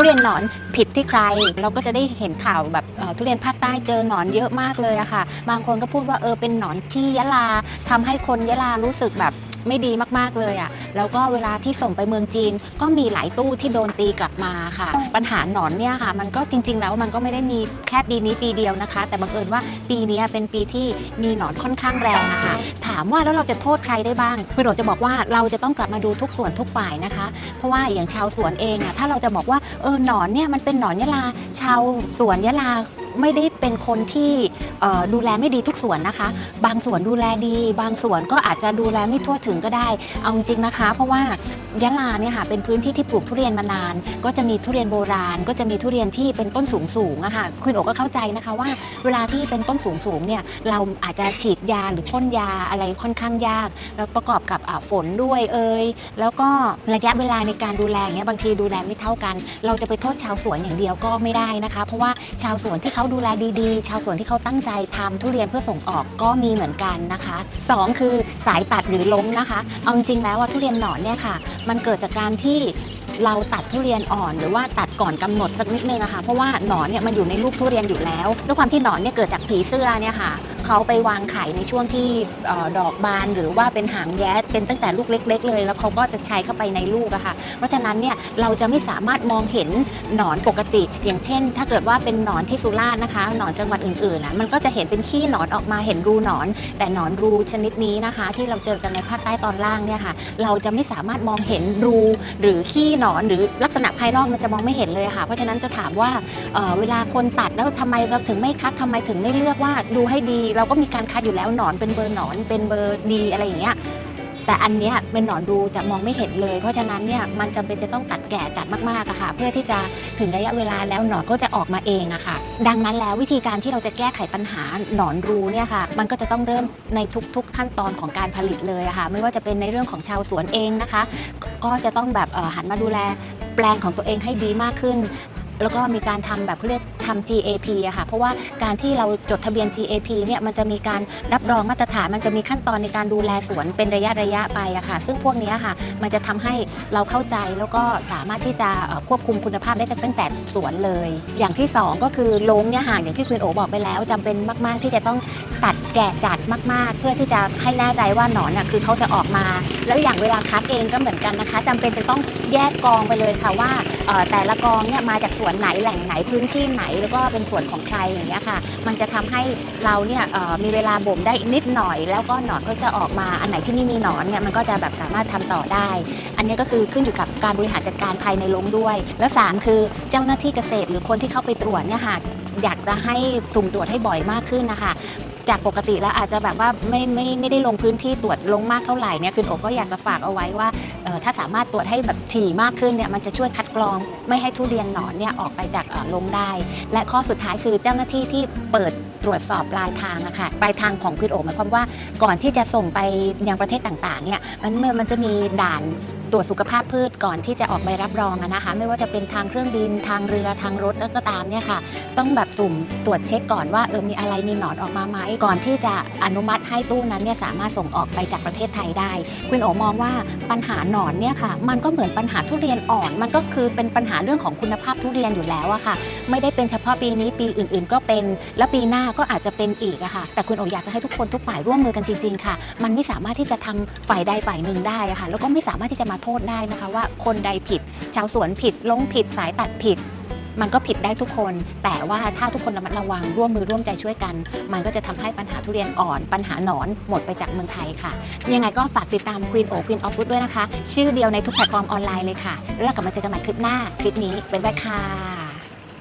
ทุเรียนหนอนผิดที่ใคร เราก็จะได้เห็นข่าวแบบเอ่อทุเรียนภาคใต้เจอหนอนเยอะมากเลยอะค่ะ บางคนก็พูดว่าเออเป็นหนอนที่ยะลาทำให้คนยะลารู้สึกแบบ ไม่ดีมากๆเลยอะแล้วก็เวลาที่ส่งไปเมืองจีน ก็มีหลายตู้ที่โดนตีกลับมาค่ะ ปัญหาหนอนเนี่ยค่ะ มันก็จริง ๆ แล้วมันก็ไม่ได้มีแค่ปีนี้ปีเดียวนะคะ แต่บังเอิญว่าปีนี้เป็นปีที่มีหนอนค่อนข้างแรงนะคะ ถามว่าแล้วเราจะโทษใครได้บ้างคือเราจะบอกว่าเราจะต้องกลับมาดูทุกส่วนทุกฝ่ายนะคะ เพราะว่าอย่างชาวสวนเองอะถ้าเราจะบอกว่าเออหนอนเนี่ยมันเป็นหนอนยะลาชาวสวนยะลา ไม่ได้เป็นคนที่ดูแลไม่ดีทุกสวนนะคะ บางสวนดูแลดี บางสวนก็อาจจะดูแลไม่ทั่วถึงก็ได้ เอาจริงนะคะ เพราะว่ายะลาเนี่ยค่ะเป็นพื้นที่ที่ปลูกทุเรียนมานาน ก็จะมีทุเรียนโบราณ ก็จะมีทุเรียนที่เป็นต้นสูงสูงอะค่ะคุณโอก็เข้าใจนะคะว่า เวลาที่เป็นต้นสูงสูงเนี่ยเราอาจจะฉีดยาหรือพ่นยาอะไรค่อนข้างยาก แล้วประกอบกับฝนด้วยเอ่ยแล้วก็ระยะเวลาในการดูแลเงี้ยบางทีดูแลไม่เท่ากัน เราจะไปโทษชาวสวนอย่างเดียวก็ไม่ได้นะคะ เพราะว่าชาวสวนที่เขาดูแลดีๆ ชาวสวนที่เขาตั้งใจทำทุเรียนเพื่อส่งออกก็มีเหมือนกันนะคะสองคือสายตัดหรือล้มนะคะเอาจริงๆแล้วว่าทุเรียนหนอนเนี่ยค่ะ มันเกิดจากการที่เราตัดทุเรียนอ่อนหรือว่าตัดก่อนกำหนดสักนิดนึงอะค่ะเพราะว่าหนอนเนี่ยมันอยู่ในลูกทุเรียนอยู่แล้ว ด้วยความที่หนอนเนี่ยเกิดจากผีเสื้อเนี่ยค่ะ เขาไปวางไข่ในช่วงที่เออดอกบานหรือว่าเป็นหางแย้เป็นตั้งแต่ลูกเล็ก ๆ เลย แล้วเขาก็จะใช้เข้าไปในลูกอะค่ะ เพราะฉะนั้นเนี่ยเราจะไม่สามารถมองเห็นหนอนปกติ อย่างเช่น ถ้าเกิดว่าเป็นหนอนที่สุราษฎร์นะคะ หนอนจังหวัดอื่นๆนะมันก็จะเห็นเป็นขี้หนอนออกมาเห็นรูหนอน แต่หนอนรูชนิดนี้นะคะ ที่เราเจอกันในภาคใต้ตอนล่างเนี่ยค่ะ เราจะไม่สามารถมองเห็นรูหรือขี้หนอนหรือลักษณะภายนอกมันจะมองไม่เห็นเลยค่ะ เพราะฉะนั้นจะถามว่าเอ่อเวลาคนตัดแล้วทำไมเราถึงไม่คัดทำไมถึงไม่เลือกว่าดูให้ดีเราก็มีการคัดอยู่แล้วหนอนเป็นเบอร์หนอนเป็นเบอร์ดีอะไรอย่างเงี้ยแต่อันเนี้ยเป็นหนอนรูจะมองไม่เห็นเลย เพราะฉะนั้นเนี่ยมันจำเป็นจะต้องตัดแก่จัดมากๆอะค่ะ เพื่อที่จะถึงระยะเวลาแล้วหนอนก็จะออกมาเองอะค่ะ ดังนั้นแล้ววิธีการที่เราจะแก้ไขปัญหาหนอนรูเนี่ยค่ะ มันก็จะต้องเริ่มในทุกๆขั้นตอนของการผลิตเลยอะค่ะ ไม่ว่าจะเป็นในเรื่องของชาวสวนเองนะคะ ก็จะต้องแบบหันมาดูแลแปลงของตัวเองให้ดีมากขึ้น แล้วก็มีการทำแบบเขาเรียก ทำ GAP อะค่ะเพราะว่าการที่เราจดทะเบียน GAP เนี่ยมันจะมีการรับรองมาตรฐาน มันจะมีขั้นตอนในการดูแลสวนเป็นระยะระยะไปอะค่ะ ซึ่งพวกนี้ค่ะมันจะทำให้เราเข้าใจแล้วก็สามารถที่จะเอ่อควบคุมคุณภาพได้ตั้งแต่สวนเลย อย่างที่สองก็คือลงเนี่ยห่างอย่างที่คุณโอบอกไปแล้วจำเป็นมาก ๆ ที่จะต้องตัดแกะจัดมาก ๆ เพื่อที่จะให้แน่ใจว่าหนอนน่ะคือเขาจะออกมา แล้วอย่างเวลาคัดเองก็เหมือนกันนะคะจำเป็นจะต้องแยกกองไปเลยค่ะว่าเอ่อแต่ละกองเนี่ยมาจากสวนไหนแหล่งไหนพื้นที่ไหนแล้วก็เป็นส่วนของใครอย่างเงี้ยค่ะ มันจะทำให้เราเนี่ยมีเวลาบ่มได้นิดหน่อย แล้วก็หนอนก็จะออกมาอันไหนที่ไม่มีหนอนเนี่ยมันก็จะแบบสามารถทำต่อได้ อันนี้ก็คือขึ้นอยู่กับการบริหารจัดการภายในลงด้วย แล้วสามคือเจ้าหน้าที่เกษตรหรือคนที่เข้าไปตรวจเนี่ยค่ะอยากจะให้สุ่มตรวจให้บ่อยมากขึ้นนะคะ จากปกติแล้วอาจจะแบบว่าไม่ไม่ไม่ได้ลงพื้นที่ตรวจลงมากเท่าไหร่เนี่ยคุณโอก็อยากจะฝากเอาไว้ว่าถ้าสามารถตรวจให้แบบถี่มากขึ้นเนี่ยมันจะช่วยคัดกรองไม่ให้ทุเรียนหนอนเนี่ยออกไปจากลงได้ และข้อสุดท้ายคือเจ้าหน้าที่ที่เปิดตรวจสอบปลายทางอะค่ะปลายทางของคุณโอหมายความว่าก่อนที่จะส่งไปยังประเทศต่างๆเนี่ยมันมันจะมีด่าน ตรวจสุขภาพพืชก่อนที่จะออกใบรับรองนะคะ ไม่ว่าจะเป็นทางเครื่องบินทางเรือทางรถแล้วก็ตามเนี่ยค่ะ ต้องแบบสุ่มตรวจเช็คก่อนว่าเออมีอะไรมีหนอนออกมาไหมก่อนที่จะอนุมัติให้ตู้นั้นเนี่ยสามารถส่งออกไปจากประเทศไทยได้ คุณโอมองว่าปัญหาหนอนเนี่ยค่ะ มันก็เหมือนปัญหาทุเรียนอ่อน มันก็คือเป็นปัญหาเรื่องของคุณภาพทุเรียนอยู่แล้วอะค่ะ ไม่ได้เป็นเฉพาะปีนี้ปีอื่น ๆ ก็เป็น แล้วปีหน้าก็อาจจะเป็นอีกอะค่ะ แต่คุณโออยากจะให้ทุกคนทุกฝ่ายร่วมมือกันจริงๆค่ะ มันไม่สามารถที่จะทำฝ่ายใดฝ่ายหนึ่งได้อะค่ะ แล้วก็ไม่สามารถที่จะมาโทษได้นะคะว่าคนใดผิด ชาวสวนผิดลงผิดสายตัดผิด มันก็ผิดได้ทุกคน แต่ว่าถ้าทุกคนระมัดระวังร่วมมือร่วมใจช่วยกัน มันก็จะทำให้ปัญหาทุเรียนอ่อน ปัญหาหนอนหมดไปจากเมืองไทยค่ะ ยังไงก็ฝากติดตาม Queen O Queen of Food ด้วยนะคะ ชื่อเดียวในทุกแพลตฟอร์มออนไลน์เลยค่ะ แล้วเรากลับมาเจอกันใหม่คลิปหน้า คลิปนี้เป็นไว้ค่ะ